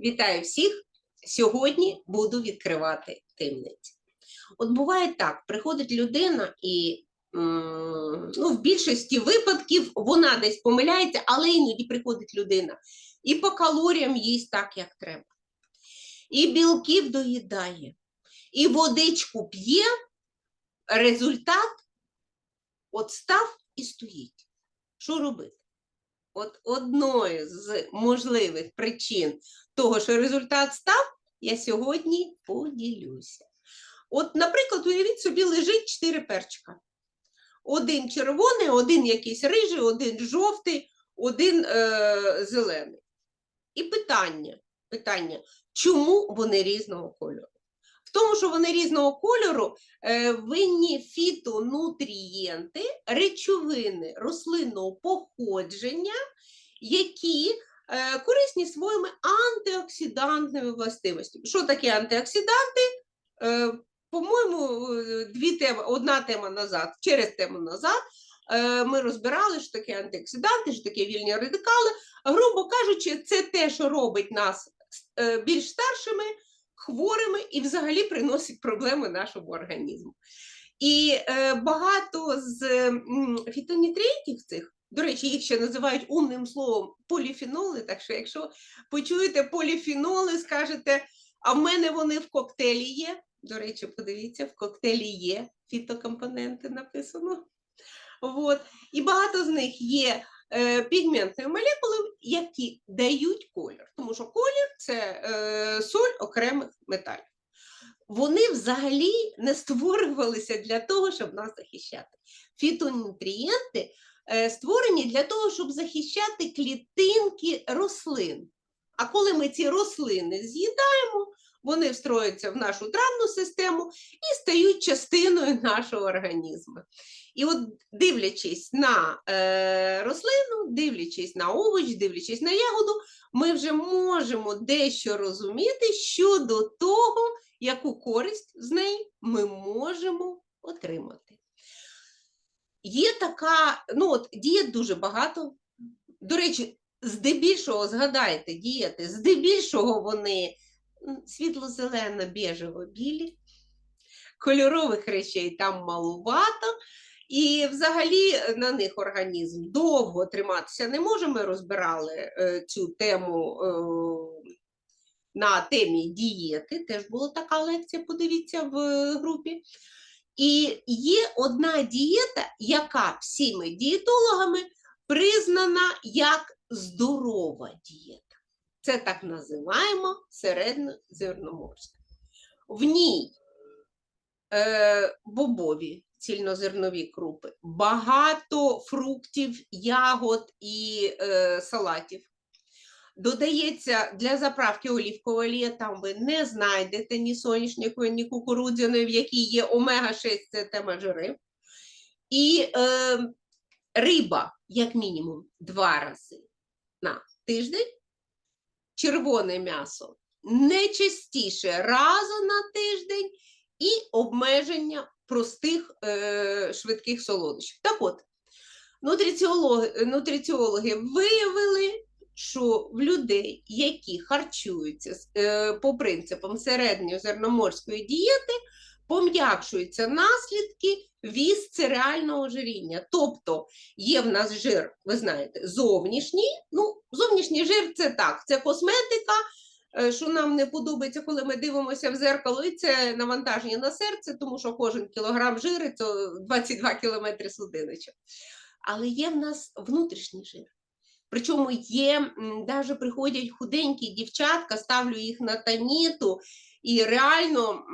Вітаю всіх! Сьогодні буду відкривати темниці. От буває так: приходить людина, і ну, в більшості випадків вона десь помиляється, але іноді приходить людина і по калоріям їсть так, як треба. І білків доїдає, і водичку п'є, результат от став і стоїть. Що робити? От одною з можливих причин того, що результат став, я сьогодні поділюся. От, наприклад, уявіть собі, лежить чотири перчика. Один червоний, один якийсь рижий, один жовтий, один е, зелений. І питання, питання, чому вони різного кольору? В тому, що вони різного кольору, е, винні фітонутрієнти, речовини рослинного походження, які е, корисні своїми антиоксидантними властивостями. Що таке антиоксиданти? Е, По-моєму, дві теми, одна тема назад, через тему назад, ми розбирали, що таке антиоксиданти, що таке вільні радикали. Грубо кажучи, це те, що робить нас більш старшими, хворими і взагалі приносить проблеми нашому організму. І е, багато з м, фітонутрієнтів цих, до речі, їх ще називають умним словом поліфеноли. Так що, якщо почуєте поліфеноли, скажете, а в мене вони в коктейлі є. До речі, подивіться, в коктейлі є фітокомпоненти написано. От. І багато з них є е, пігментними молекулами, які дають колір. Тому що колір це е, соль окремих металів. Вони взагалі не створювалися для того, щоб нас захищати. Фітонутрієнти е, створені для того, щоб захищати клітинки рослин. А коли ми ці рослини з'їдаємо, вони встроюються в нашу травну систему і стають частиною нашого організму. І от дивлячись на е, рослину, дивлячись на овоч, дивлячись на ягоду, ми вже можемо дещо розуміти щодо того, яку користь з неї ми можемо отримати. Є така, ну от дієт дуже багато. До речі, здебільшого, згадайте, дієти, здебільшого вони світло-зелено, біжево білі, кольорових речей там малувато. І взагалі е, на них організм довго триматися не може. Ми розбирали е, цю тему е, на темі дієти. Теж була така лекція, подивіться в групі. І є одна дієта, яка всіми дієтологами признана як здорова дієта. Це так називаємо середньозерноморська. В ній е, бобові цільнозернові крупи, багато фруктів, ягод і е, салатів. Додається для заправки олівкова олія, там ви не знайдете ні соняшникової, ні кукурудзяної, в якій є омега-6, це тема жири. І е, риба, як мінімум, два рази на тиждень, червоне м'ясо не частіше разу на тиждень і обмеження простих е, швидких солодощів. Так от, нутриціологи, нутриціологи виявили, що в людей, які харчуються е, по принципам середньозерноморської дієти, пом'якшуються наслідки вісцереального ожиріння. Тобто є в нас жир, ви знаєте, зовнішній. Ну, зовнішній жир це так, це косметика, що нам не подобається, коли ми дивимося в зеркало, і це навантаження на серце, тому що кожен кілограм жиру – це 22 кілометри судиночок. Але є в нас внутрішній жир. Причому є, навіть приходять худенькі дівчатка, ставлю їх на таніту, і реально,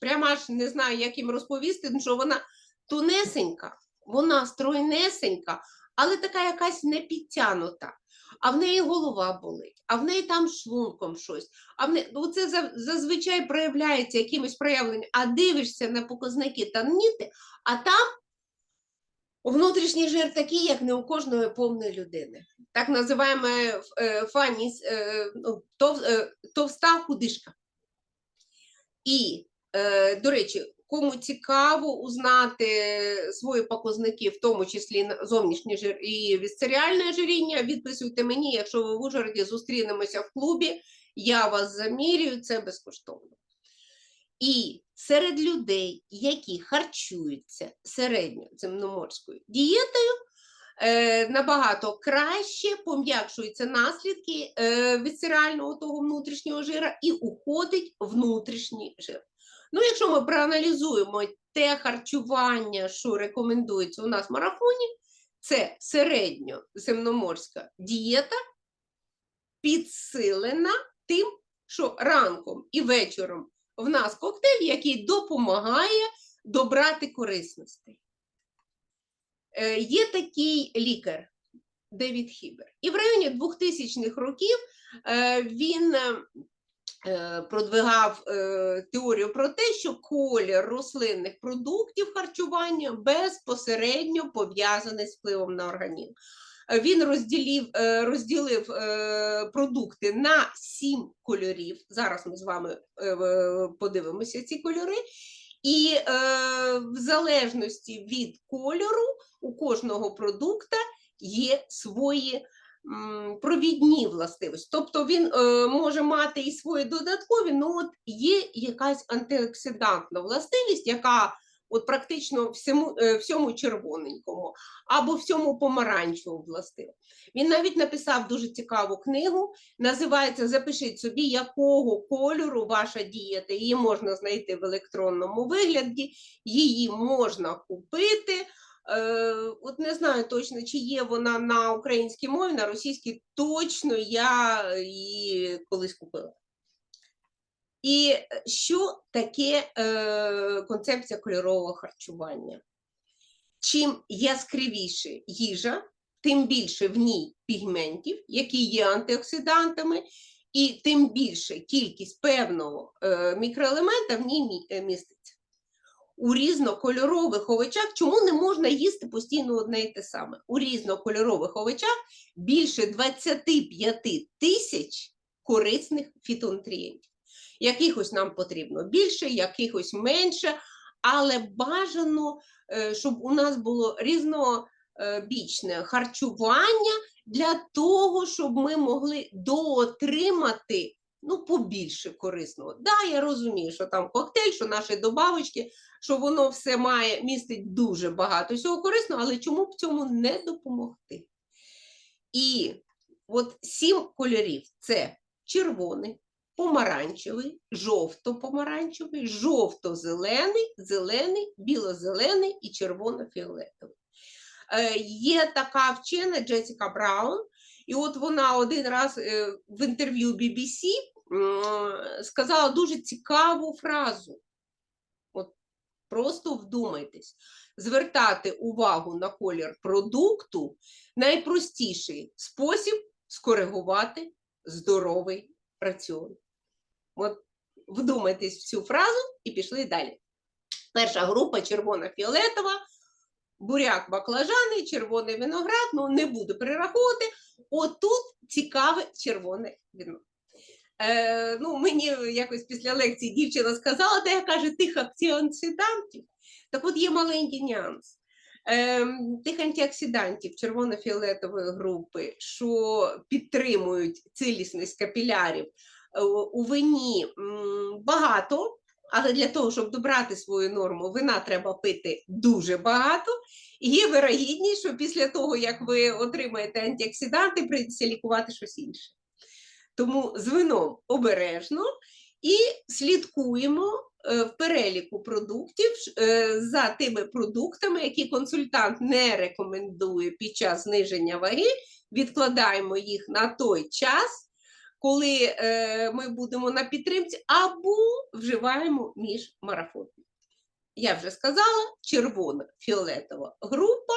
прямо аж не знаю, як їм розповісти, що вона тунесенька, вона стройнесенька, але така якась не підтянута. А в неї голова болить, а в неї там шлунком щось. А в неї, ну, це зазвичай проявляється якимось проявленням, а дивишся на показники таніти, а там внутрішній жир такий, як не у кожної повної людини. Так називаємо е, фаніс, е, ну, е, товста худишка. І, до речі, кому цікаво узнати свої показники, в тому числі зовнішнє жир і вісцеріальне ожиріння, відписуйте мені, якщо ви в Ужгороді зустрінемося в клубі, я вас замірюю, це безкоштовно. І серед людей, які харчуються середньоземноморською дієтою, е, набагато краще пом'якшуються наслідки е, вісцерального того внутрішнього жира і уходить внутрішній жир. Ну, якщо ми проаналізуємо те харчування, що рекомендується у нас в марафоні, це середньоземноморська дієта, підсилена тим, що ранком і вечором в нас коктейль, який допомагає добрати корисностей. Е, Є такий лікар Девід Хібер. І в районі 2000-х років е, він е, продвигав е, теорію про те, що колір рослинних продуктів харчування безпосередньо пов'язаний з впливом на організм. Е, Він розділив, е, розділив е, продукти на сім кольорів. Зараз ми з вами е, подивимося ці кольори. І е, в залежності від кольору у кожного продукта є свої провідні властивості. Тобто він е, може мати і свої додаткові, ну от є якась антиоксидантна властивість, яка от практично всьому, е, всьому червоненькому або всьому помаранчевому властива. Він навіть написав дуже цікаву книгу, називається Запишіть собі, якого кольору ваша дієта. Її можна знайти в електронному вигляді, її можна купити. Е, от не знаю точно, чи є вона на українській мові, на російській точно я її колись купила. І е, що таке е, концепція кольорового харчування? Чим яскравіше їжа, тим більше в ній пігментів, які є антиоксидантами, і тим більше кількість певного е, мікроелемента в ній е, міститься. У різнокольорових овочах, чому не можна їсти постійно одне і те саме? У різнокольорових овочах більше 25 тисяч корисних фітонутрієнтів. Якихось нам потрібно більше, якихось менше, але бажано, е, щоб у нас було різнобічне харчування для того, щоб ми могли доотримати ну, побільше корисного. Да, я розумію, що там коктейль, що наші добавочки, що воно все має містить дуже багато всього корисного, але чому б цьому не допомогти? І от сім кольорів це червоний, помаранчевий, жовто-помаранчевий, жовто-зелений, зелений, біло-зелений і червоно-фіолетовий. Е, є така вчена Джесіка Браун, і от вона один раз е, в інтерв'ю BBC сказала дуже цікаву фразу. От просто вдумайтесь, звертати увагу на колір продукту найпростіший спосіб скоригувати здоровий раціон. От вдумайтесь в цю фразу і пішли далі. Перша група червона-фіолетова, буряк баклажани, червоний виноград, ну не буду перераховувати. Отут цікаве червоне вино. Е, ну, мені якось після лекції дівчина сказала, де я каже, тих антиоксидантів. Так от є маленький нюанс. Е, тих антиоксидантів червоно-фіолетової групи, що підтримують цілісність капілярів, е, у вині багато, але для того, щоб добрати свою норму, вина треба пити дуже багато. Є вирогідність, що після того, як ви отримаєте антиоксиданти, прийдеться лікувати щось інше. Тому з вином обережно і слідкуємо е, в переліку продуктів е, за тими продуктами, які консультант не рекомендує під час зниження ваги. Відкладаємо їх на той час, коли е, ми будемо на підтримці, або вживаємо між марафонами. Я вже сказала, червона фіолетова група.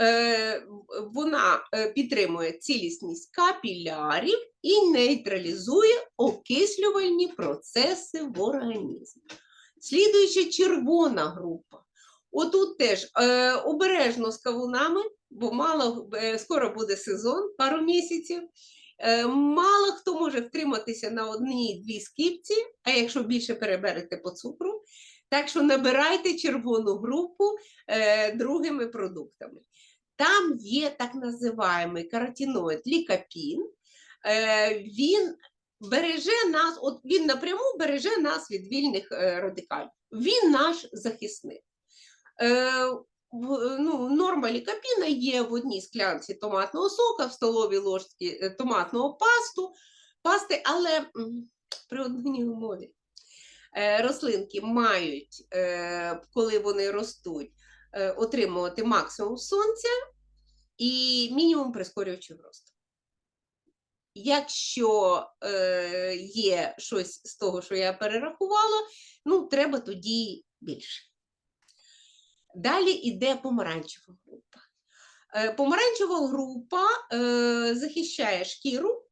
Е, вона е, підтримує цілісність капілярів і нейтралізує окислювальні процеси в організмі. Слідуюча червона група. Отут теж е, обережно з кавунами, бо мало е, скоро буде сезон, пару місяців. Е, мало хто може втриматися на одній-дві скіпці, а якщо більше переберете по цукру, Так що набирайте червону групу е, другими продуктами. Там є так називаємий каротиноїд лікапін. Е, він береже нас, от він напряму береже нас від вільних е, радикалів. Він наш захисник. Е, ну, норма лікапіна є в одній склянці томатного сока, в столовій ложці е, томатного пасту, пасти, але при одній умові. Е, Рослинки мають, е, коли вони ростуть, е, отримувати максимум сонця і мінімум прискорювачів росту. Якщо е, є щось з того, що я перерахувала, ну, треба тоді більше. Далі йде помаранчева група. Е, Помаранчева група е, захищає шкіру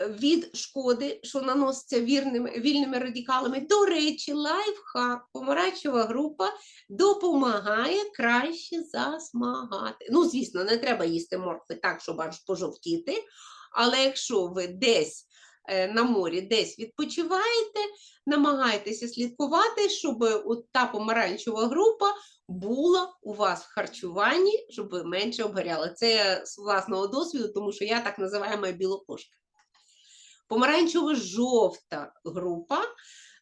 від шкоди, що наноситься вірними, вільними радикалами. До речі, лайфхак, помаранчева група допомагає краще засмагати. Ну, звісно, не треба їсти моркви так, щоб аж пожовтіти. Але якщо ви десь е, на морі, десь відпочиваєте, намагайтеся слідкувати, щоб от та помаранчева група була у вас в харчуванні, щоб ви менше обгоряли. Це я з власного досвіду, тому що я так називаємо білокошка. Помаранчево-жовта група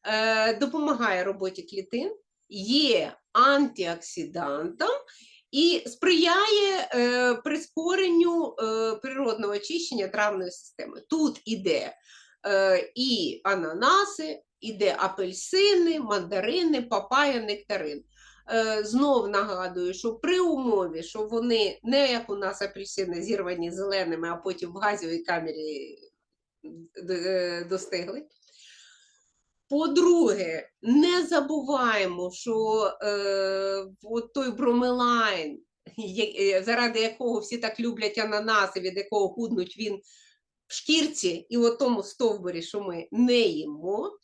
е, допомагає роботі клітин, є антиоксидантом і сприяє е, прискоренню е, природного очищення травної системи. Тут іде е, і ананаси, іде апельсини, мандарини, папая, нектарин. Е, знов нагадую, що при умові, що вони не як у нас апельсини зірвані зеленими, а потім в газовій камері е, достигли. По-друге, не забуваємо, що е, от той бромелайн, е, заради якого всі так люблять ананаси, від якого худнуть він в шкірці і в тому стовбурі, що ми не їмо,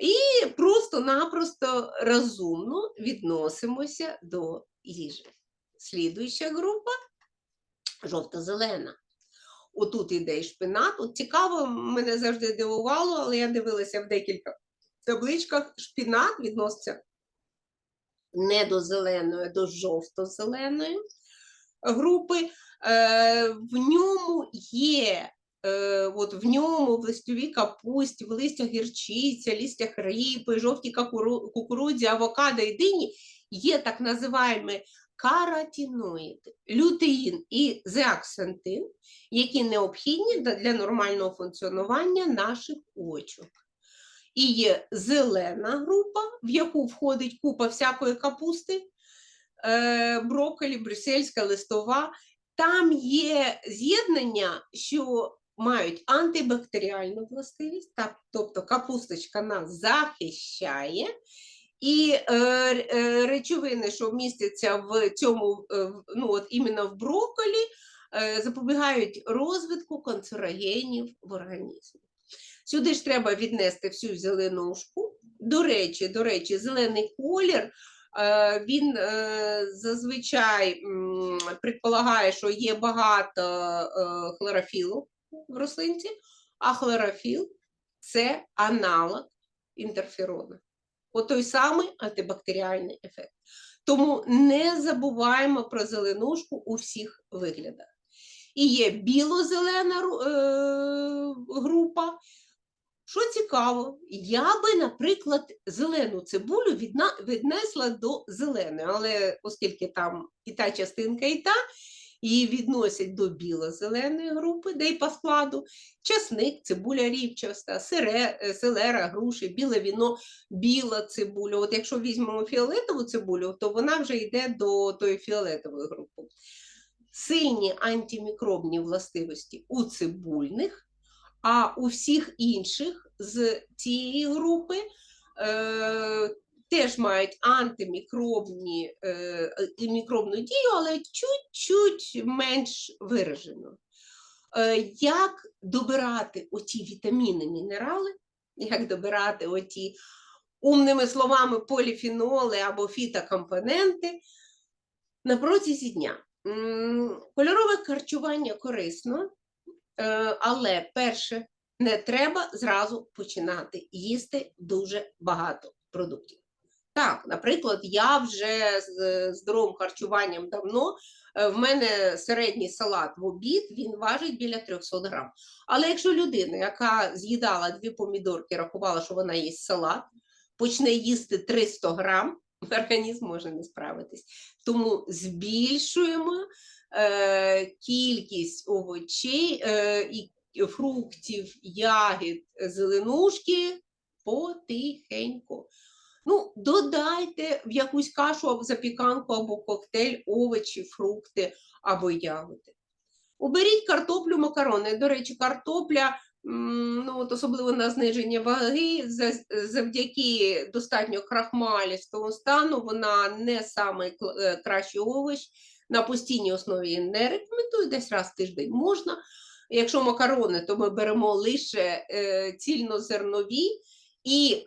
і просто-напросто розумно відносимося до їжі. Слідуюча група жовто-зелена. Отут іде і шпинат. От цікаво, мене завжди дивувало, але я дивилася в декілька табличках. Шпинат відноситься не до зеленої, а до жовто-зеленої групи. Е, в ньому є, от в ньому в листовій капусті, в листях гірчиця, листях ріпи, жовтій кукурудзі, авокадо і дині є так називаємо каротиноїди, лютеїн і зеаксантин, які необхідні для нормального функціонування наших очок. І є зелена група, в яку входить купа всякої капусти, е, брокколі, брюссельська, листова. Там є з'єднання, що мають антибактеріальну властивість, тобто капусточка нас захищає, і е, е, речовини, що містяться в цьому, е, ну от іменно в брокколі, запобігають розвитку канцерогенів в організмі. Сюди ж треба віднести всю зеленушку. До речі, до речі, зелений колір. Він зазвичай предполагає, що є багато хлорофілу в рослинці, а хлорофіл це аналог інтерферона. От той самий антибактеріальний ефект. Тому не забуваємо про зеленушку у всіх виглядах. І є біло-зелена е, група. Що цікаво, я би, наприклад, зелену цибулю відна, віднесла до зеленої, але оскільки там і та частинка, і та, її відносять до біло-зеленої групи, де й по складу часник, цибуля рівчаста, сире, е, селера, груші, біле віно, біла цибуля. От якщо візьмемо фіолетову цибулю, то вона вже йде до тої фіолетової групи. Сильні антимікробні властивості у цибульних, а у всіх інших з цієї групи е, теж мають антимікробні е, мікробну дію, але чуть-чуть менш виражено. Е, як добирати оті вітаміни, мінерали, як добирати оті умними словами поліфеноли або фітокомпоненти на протязі дня. Кольорове харчування корисно, е, але перше, не треба зразу починати їсти дуже багато. продуктів. Так, наприклад, я вже з здоровим харчуванням давно. е, В мене середній салат в обід, він важить біля 300 грам. Але якщо людина, яка з'їдала дві помідорки, рахувала, що вона їсть салат, почне їсти 300 грам, організм може не справитись. Тому збільшуємо е, кількість овочей е, і фруктів, ягід, зеленушки потихеньку. Ну, додайте в якусь кашу або запіканку, або коктейль овочі, фрукти або ягоди. Уберіть картоплю, макарони. До речі, картопля, ну, от особливо на зниження ваги, завдяки достатньо крахмалістому стану, вона не найкращий овоч. На постійній основі не рекомендую, десь раз в тиждень можна. Якщо макарони, то ми беремо лише е, цільнозернові і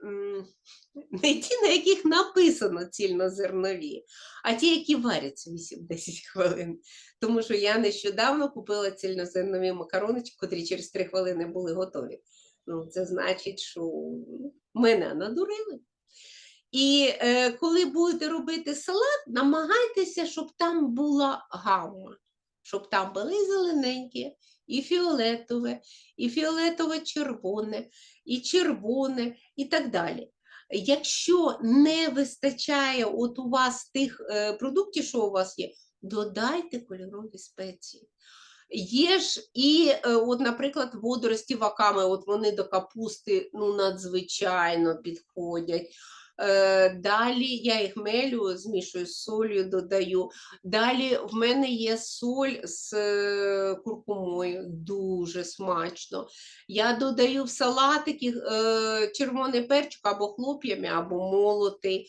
не ті, на яких написано цільнозернові, а ті, які варяться 8-10 хвилин. Тому що я нещодавно купила цільнозернові макарони, котрі через 3 хвилини були готові. Ну, це значить, що мене надурили. І е, коли будете робити салат, намагайтеся, щоб там була гамма, щоб там були зелененькі, і фіолетове, і фіолетово-червоне, і червоне, і так далі. Якщо не вистачає от у вас тих е, продуктів, що у вас є, додайте кольорові спеції. Є ж і, е, от, наприклад, водорості ваками, от вони до капусти ну, надзвичайно підходять. Е, Далі я їх мелю, змішую з солью, додаю. Далі в мене є соль з е, куркумою, дуже смачно. Я додаю в салатики е, червоний перчик або хлоп'ями, або молотий.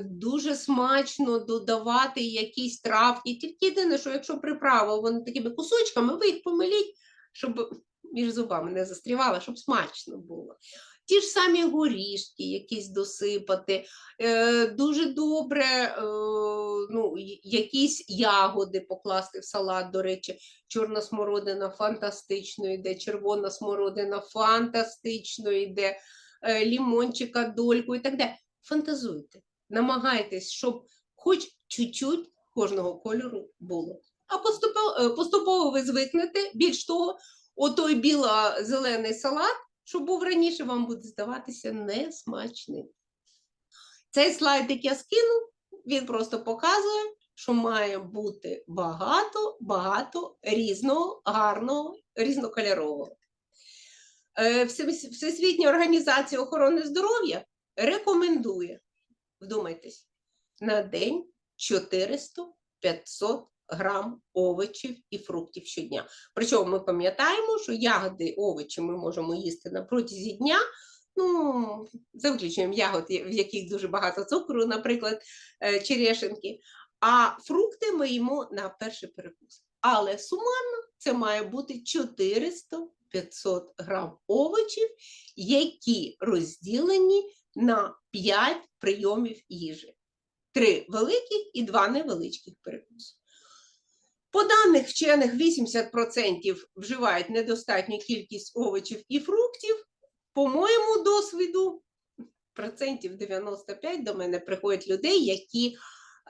Дуже смачно додавати якісь травки. Тільки єдине, що якщо приправа вони такими кусочками, ви їх помиліть, щоб між зубами не застрівало, щоб смачно було. Ті ж самі горішки якісь досипати, е, дуже добре е, ну, якісь ягоди покласти в салат, до речі, чорна смородина фантастично йде, червона смородина фантастично йде, е, лімончика, дольку і так далі. Фантазуйте, намагайтесь, щоб хоч чуть-чуть кожного кольору було. А поступово, е, поступово ви звикнете. Більш того, отой біло-зелений салат, що був раніше, вам буде здаватися несмачним. Цей слайдик я скину, він просто показує, що має бути багато, багато різного, гарного, різнокольорового. Е, Всесвіт- Всесвітня організація охорони здоров'я рекомендує, вдумайтесь, на день 400-500 грам овочів і фруктів щодня. Причому ми пам'ятаємо, що ягоди, овочі ми можемо їсти на протязі дня, ну, за виключенням ягод, в яких дуже багато цукру, наприклад, е, черешенки, а фрукти ми їмо на перший перекус. Але сумарно це має бути 400-500 грам овочів, які розділені на 5 прийомів їжі. Три великих і два невеличких перекуси. По даних вчених, 80% вживають недостатню кількість овочів і фруктів. По моєму досвіду, процентів 95 до мене приходять людей, які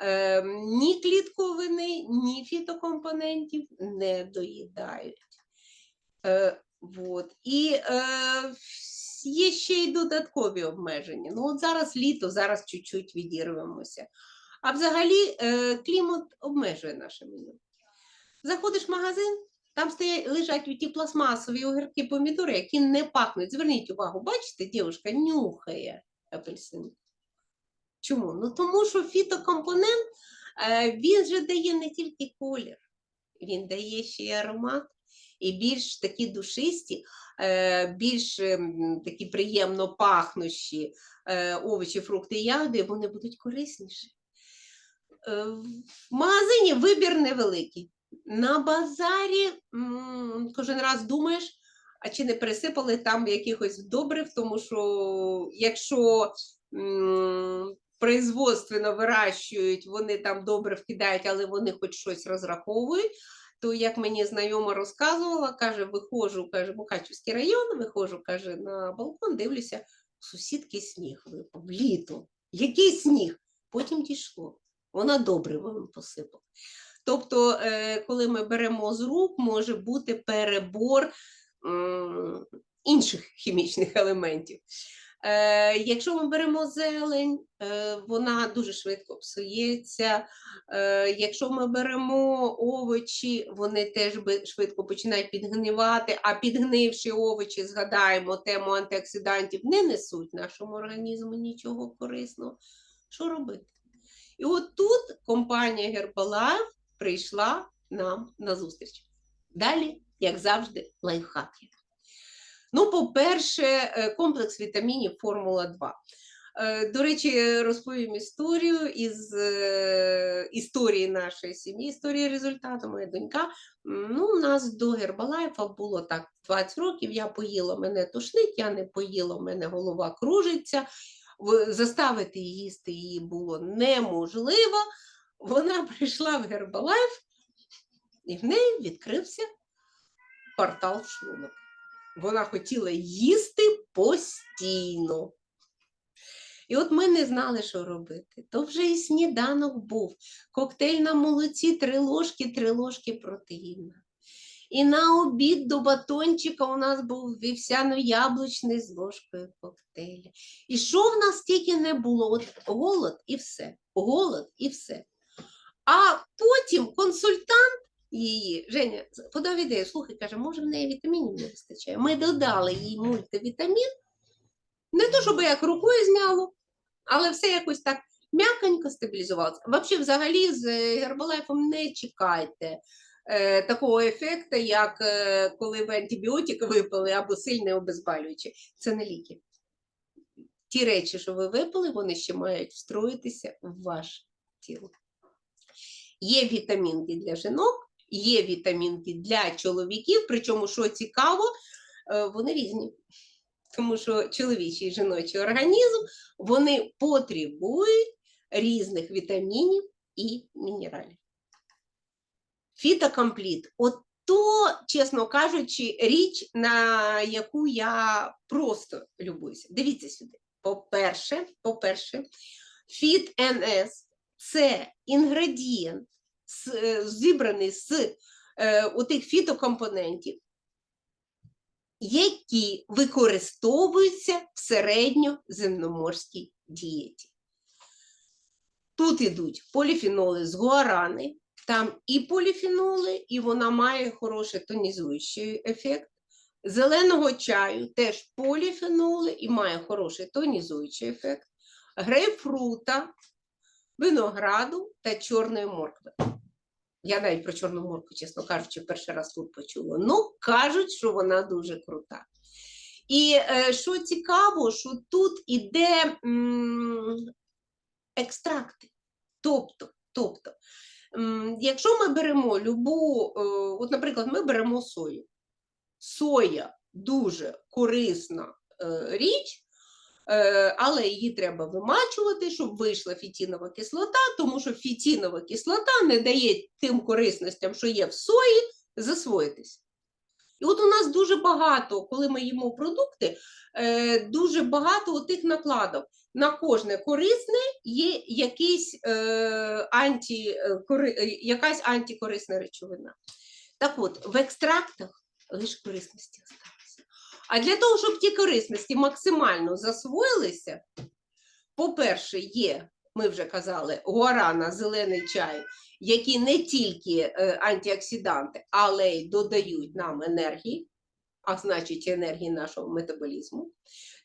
е, ні клітковини, ні фітокомпонентів не доїдають. Е, вот. І е, є ще й додаткові обмеження. Ну, от зараз літо, зараз чуть-чуть відірвемося. А взагалі е, клімат обмежує наше меню. Заходиш в магазин, там стоять, лежать ті пластмасові огірки, помідори, які не пахнуть. Зверніть увагу, бачите, дівчинка нюхає апельсин. Чому? Ну тому що фітокомпонент е, він же дає не тільки колір, він дає ще й аромат. І більш такі душисті, е, більш ем, такі приємно пахнущі е, овочі, фрукти, ягоди, вони будуть корисніші. В магазині вибір невеликий. На базарі кожен раз думаєш, а чи не пересипали там якихось добрив, тому що якщо м, производственно вирощують, вони там добре вкидають, але вони хоч щось розраховують. То, як мені знайома розказувала, каже, виходжу, каже, Мукачівський район, виходжу, каже, на балкон, дивлюся, сусідки сніг випав літом. Який сніг? Потім дійшло. Вона добре вам посипала. Тобто, е, коли ми беремо з рук, може бути перебор інших хімічних елементів. Е, якщо ми беремо зелень, е, вона дуже швидко псується. Якщо ми беремо овочі, вони теж швидко починають підгнивати, а підгнивши овочі, згадаємо тему антиоксидантів, не несуть нашому організму нічого корисного. Що робити? І от тут компанія Herbalife прийшла нам на зустріч. Далі, як завжди, лайфхаки. Ну, по-перше, е, комплекс вітамінів Формула 2. Е, До речі, розповім історію із е, історії нашої сім'ї, історії результату. Моя донька. Ну, у нас до Гербалайфа було так 20 років. Я поїла, мене тошнить, я не поїла, в мене голова кружиться. Заставити їсти її було неможливо. Вона прийшла в Гербалайф, і в неї відкрився портал шлунок. Вона хотіла їсти постійно. І от ми не знали, що робити. То вже і сніданок був. Коктейль на молоці, три ложки, три ложки протеїна. І на обід до батончика у нас був вівсяно-яблучний з ложкою коктейля. І що в нас тільки не було? От голод і все. Голод і все. А потім консультант її, Женя, подав ідею, слухай, каже, може в неї вітамінів не вистачає. Ми додали їй мультивітамін. Не то, щоб як рукою зняло, але все якось так м'яконько стабілізувалося. Взагалі, взагалі з е, гербалайфом не чекайте е, такого ефекту, як е, коли ви антибіотик випили або сильне обезболююче. Це не ліки. Ті речі, що ви випили, вони ще мають встроїтися в ваше тіло. Є вітамінки для жінок, є вітамінки для чоловіків, причому, що цікаво, е, вони різні. Тому що чоловічий і жіночий організм вони потребують різних вітамінів і мінералів. Фітокомпліт от то, чесно кажучи, річ, на яку я просто любуюся. Дивіться сюди. По-перше, по-перше, Фіт НС це інгредієнт, е, зібраний з е, отих фітокомпонентів, які використовуються в середньоземноморській дієті. Тут ідуть поліфеноли з гуарани, там і поліфеноли, і вона має хороший тонізуючий ефект. Зеленого чаю теж поліфеноли і має хороший тонізуючий ефект. Грейпфрута, винограду та чорної моркви. Я навіть про чорну моркву, чесно кажучи, перший раз тут почула. Ну, кажуть, що вона дуже крута. І е, що цікаво, що тут іде м, екстракти. Тобто, тобто, м, якщо ми беремо любу, е, от, наприклад, ми беремо сою. Соя дуже корисна е, річ, але її треба вимачувати, щоб вийшла фітінова кислота, тому що фітінова кислота не дає тим корисностям, що є в сої, засвоїтись. І от у нас дуже багато, коли ми їмо продукти, е, дуже багато тих накладок. На кожне корисне є якийсь, е, анті, е, е, якась антикорисна речовина. Так от, в екстрактах лише корисності. А для того, щоб ті корисності максимально засвоїлися, по-перше, є, ми вже казали, гуарана, зелений чай, які не тільки е, антиоксиданти, але й додають нам енергії, а значить енергії нашого метаболізму.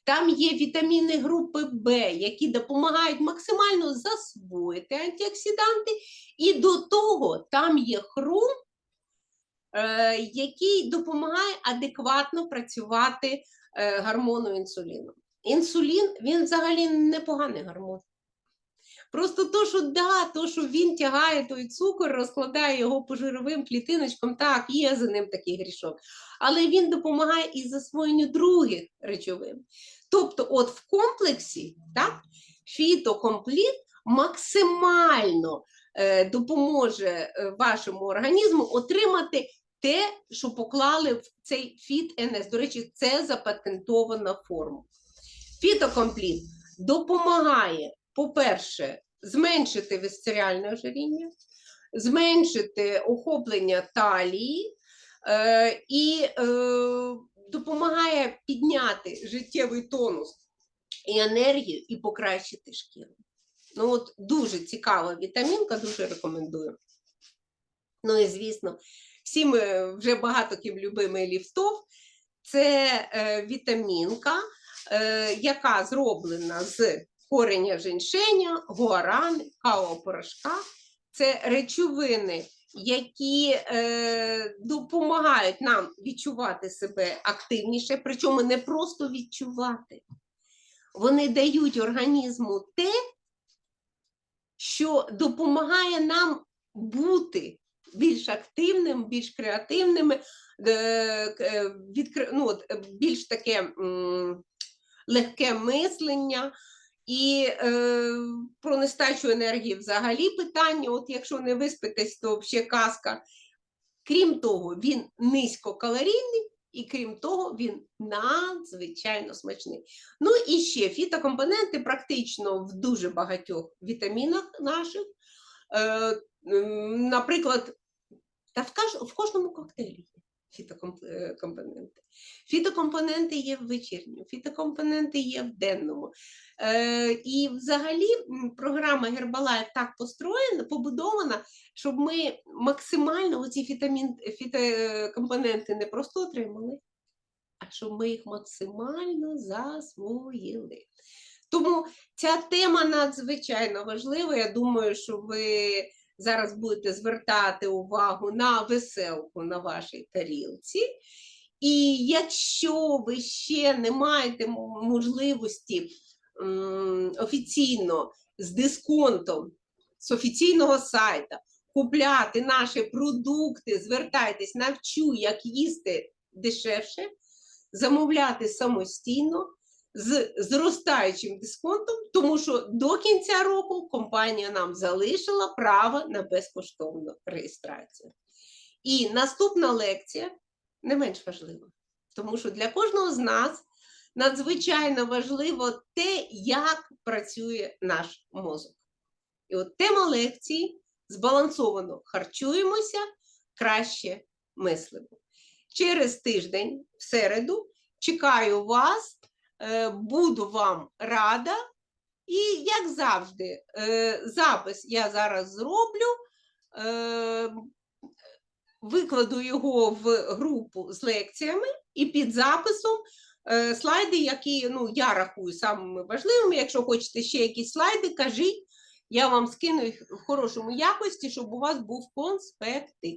Там є вітаміни групи В, які допомагають максимально засвоїти антиоксиданти, і до того там є хрум, який допомагає адекватно працювати е, гормону інсуліну. Інсулін він взагалі непоганий гормон. Просто то, що да, то, що він тягає той цукор, розкладає його по жировим клітиночкам, так, є за ним такий грішок. Але він допомагає і засвоєнню других речовин. Тобто, от в комплексі, так, фітокомпліт максимально е, допоможе е, вашому організму отримати те, що поклали в цей фіт НС. До речі, це запатентована форма. Фітокомпліт допомагає, по-перше, зменшити висцеріальне ожиріння, зменшити охоплення талії е, і е, допомагає підняти життєвий тонус і енергію і покращити шкіру. Ну, от дуже цікава вітамінка, дуже рекомендую. Ну і звісно, всі ми вже багато ким любимий ліфтов. Це е, вітамінка, е, яка зроблена з кореня женьшеня, гуарани, као-порошка. Це речовини, які е, допомагають нам відчувати себе активніше, причому не просто відчувати. Вони дають організму те, що допомагає нам бути більш активним, більш креативними, е, е, ну, е, більш таке легке мислення. І е, про нестачу енергії взагалі питання, от якщо не виспитесь, то ще казка. Крім того, він низькокалорійний, і крім того, він надзвичайно смачний. Ну і ще фітокомпоненти практично в дуже багатьох вітамінах наших. Е, наприклад, та в, кожному коктейлі фітокомпоненти. Фітокомпоненти є в вечірньому, фітокомпоненти є в денному. Е, і взагалі програма Herbalife так построєна, побудована, щоб ми максимально фітамін, фітокомпоненти не просто отримали, а щоб ми їх максимально засвоїли. Тому ця тема надзвичайно важлива. Я думаю, що ви зараз будете звертати увагу на веселку на вашій тарілці. І якщо ви ще не маєте можливості офіційно з дисконтом з офіційного сайта купляти наші продукти, звертайтесь, навчу, як їсти дешевше, замовляти самостійно з зростаючим дисконтом, тому що до кінця року компанія нам залишила право на безкоштовну реєстрацію. І наступна лекція не менш важлива, тому що для кожного з нас надзвичайно важливо те, як працює наш мозок. І от тема лекції збалансовано харчуємося, краще мислимо. Через тиждень, в середу, чекаю вас, буду вам рада. І, як завжди, е, запис я зараз зроблю, е, викладу його в групу з лекціями і під записом е, слайди, які ну, я рахую самими важливими. Якщо хочете ще якісь слайди, кажіть, я вам скину їх в хорошому якості, щоб у вас був конспектик.